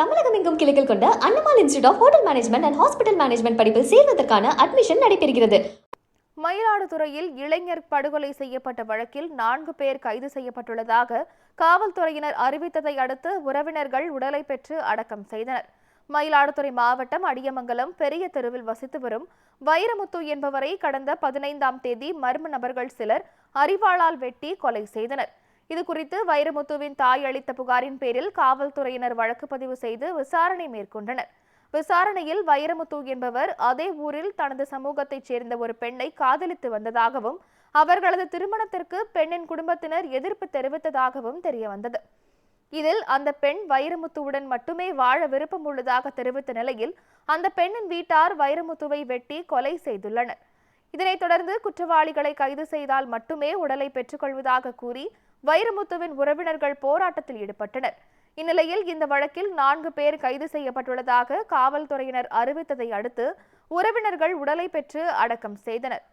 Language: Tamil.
தமிழகம் எங்கும் கிளைகள் கொண்ட Annamal institute of hotel management and hospital management படிப்பில் சேர்வதற்கான அட்மிஷன் நடைபெறுகிறது. மயிலாடுதுறையில் இளைஞர் படுகொலை செய்யப்பட்ட வழக்கில் நான்கு பேர் கைது செய்யப்பட்டுள்ளதாக காவல்துறையினர் அறிவித்ததை அடுத்து உறவினர்கள் உடலை பெற்று அடக்கம் செய்தனர். மயிலாடுதுறை மாவட்டம் அடியமங்கலம் பெரிய தெருவில் வசித்து வரும் வைரமுத்து என்பவரை கடந்த பதினைந்தாம் தேதி மர்ம நபர்கள் சிலர் அரிவாளால் வெட்டி கொலை செய்தனர். இதுகுறித்து வைரமுத்துவின் தாய் அளித்த புகாரின் பேரில் காவல்துறையினர் வழக்கு பதிவு செய்து விசாரணை மேற்கொண்டனர். விசாரணையில் வைரமுத்து என்பவர் அதே ஊரில் தனது சமூகத்தைச் சேர்ந்த ஒரு பெண்ணை காதலித்து வந்ததாகவும் அவர்களது திருமணத்திற்கு பெண்ணின் குடும்பத்தினர் எதிர்ப்பு தெரிவித்ததாகவும் தெரியவந்தது. இதில் அந்த பெண் வைரமுத்துவுடன் மட்டுமே வாழ விருப்பம் உள்ளதாக தெரிவித்த நிலையில் அந்த பெண்ணின் வீட்டார் வைரமுத்துவை வெட்டி கொலை செய்துள்ளனர். இதனைத் தொடர்ந்து குற்றவாளிகளை கைது செய்தால் மட்டுமே உடலை பெற்றுக்கொள்வதாக கூறி வைரமுத்துவின் உறவினர்கள் போராட்டத்தில் ஈடுபட்டனர். இந்நிலையில் இந்த வழக்கில் நான்கு பேர் கைது செய்யப்பட்டுள்ளதாக காவல்துறையினர் அறிவித்ததை அடுத்து உறவினர்கள் உடலை பெற்று அடக்கம் செய்தனர்.